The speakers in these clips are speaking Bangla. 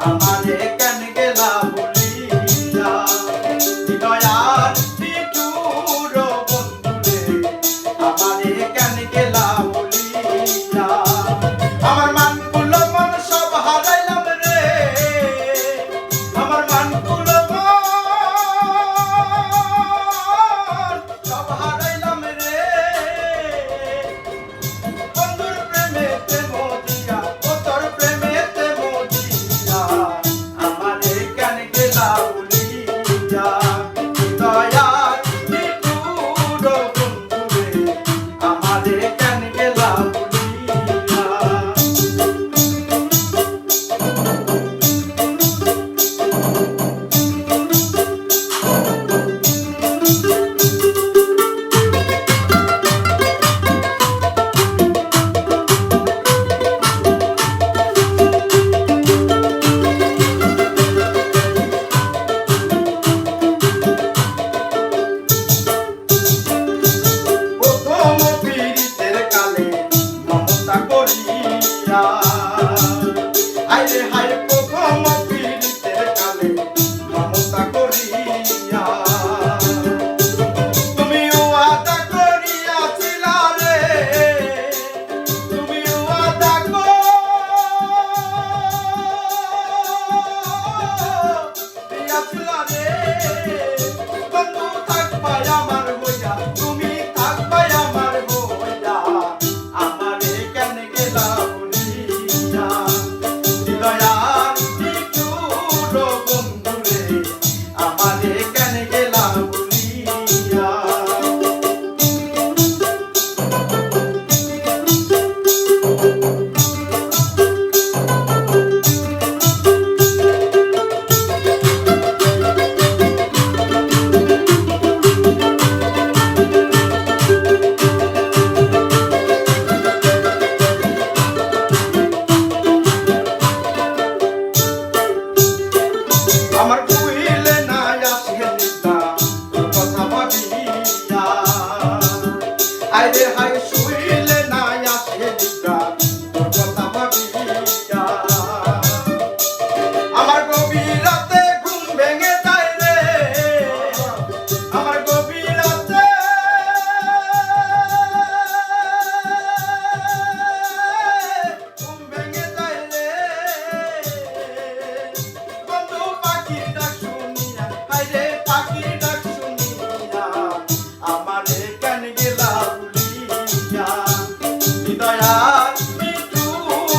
আমারে কেন Eine halbe Haydi, haydi.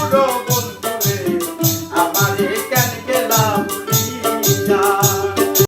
প্রভু